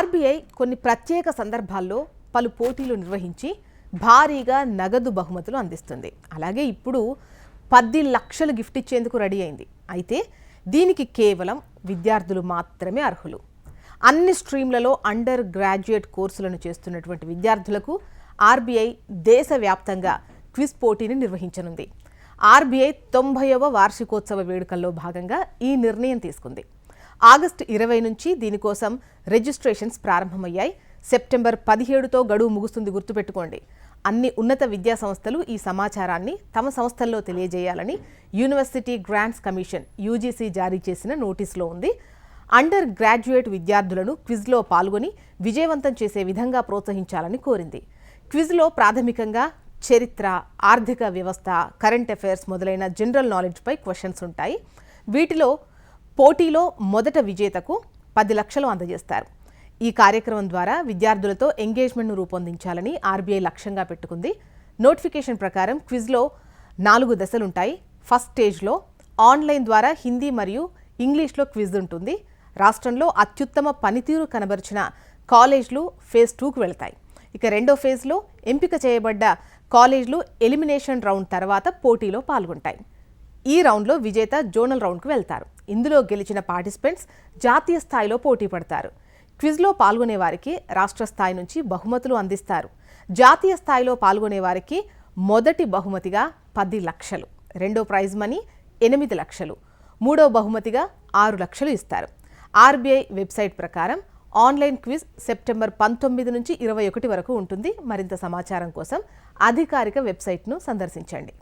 RBI కొన్ని ప్రత్యేక సందర్భాల్లో పలు పోటీలు నిర్వహించి భారీగా నగదు బహుమతులు అందిస్తుంది. అలాగే ఇప్పుడు పది లక్షలు గిఫ్ట్ ఇచ్చేందుకు రెడీ అయింది. అయితే దీనికి కేవలం విద్యార్థులు మాత్రమే అర్హులు. అన్ని స్ట్రీమ్లలో అండర్ గ్రాడ్యుయేట్ కోర్సులను చేస్తున్నటువంటి విద్యార్థులకు ఆర్బీఐ దేశవ్యాప్తంగా క్విజ్ పోటీని నిర్వహించనుంది. ఆర్బీఐ తొంభైవ వార్షికోత్సవ వేడుకల్లో భాగంగా ఈ నిర్ణయం తీసుకుంది. ఆగస్టు ఇరవై నుంచి దీనికోసం రిజిస్ట్రేషన్స్ ప్రారంభమయ్యాయి. సెప్టెంబర్ పదిహేడుతో గడువు ముగుస్తుంది గుర్తుపెట్టుకోండి. అన్ని ఉన్నత విద్యా సంస్థలు ఈ సమాచారాన్ని తమ సంస్థల్లో తెలియజేయాలని యూనివర్సిటీ గ్రాంట్స్ కమిషన్ యూజీసీ జారీ చేసిన నోటీసులో ఉంది. అండర్ గ్రాడ్యుయేట్ విద్యార్థులను క్విజ్లో పాల్గొని విజయవంతం చేసే విధంగా ప్రోత్సహించాలని కోరింది. క్విజ్లో ప్రాథమికంగా చరిత్ర ఆర్థిక వ్యవస్థ కరెంట్ అఫైర్స్ మొదలైన జనరల్ నాలెడ్జ్పై క్వశ్చన్స్ ఉంటాయి. వీటిలో పోటీలో మొదట విజేతకు పది లక్షలు అందజేస్తారు. ఈ కార్యక్రమం ద్వారా విద్యార్థులతో ఎంగేజ్మెంట్ను రూపొందించాలని ఆర్బీఐ లక్ష్యంగా పెట్టుకుంది. నోటిఫికేషన్ ప్రకారం క్విజ్లో నాలుగు దశలుంటాయి. ఫస్ట్ స్టేజ్లో ఆన్లైన్ ద్వారా హిందీ మరియు ఇంగ్లీష్లో క్విజ్ ఉంటుంది. రాష్ట్రంలో అత్యుత్తమ పనితీరు కనబరిచిన కాలేజ్లు ఫేజ్ టూకు వెళ్తాయి. ఇక రెండో ఫేజ్లో ఎంపిక చేయబడ్డ కాలేజ్లు ఎలిమినేషన్ రౌండ్ తర్వాత పోటీలో పాల్గొంటాయి. ఈ రౌండ్లో విజేత జోనల్ రౌండ్కు వెళ్తారు. ఇందులో గెలిచిన పార్టిసిపెంట్స్ జాతీయ స్థాయిలో పోటీ పడతారు. క్విజ్లో పాల్గొనే వారికి రాష్ట్ర స్థాయి నుంచి బహుమతులు అందిస్తారు. జాతీయ స్థాయిలో పాల్గొనే వారికి మొదటి బహుమతిగా పది లక్షలు రెండో ప్రైజ్ మనీ ఎనిమిది లక్షలు మూడో బహుమతిగా ఆరు లక్షలు ఇస్తారు. ఆర్బీఐ వెబ్సైట్ ప్రకారం ఆన్లైన్ క్విజ్ సెప్టెంబర్ పంతొమ్మిది నుంచి ఇరవై ఒకటి వరకు ఉంటుంది. మరింత సమాచారం కోసం అధికారిక వెబ్సైట్ను సందర్శించండి.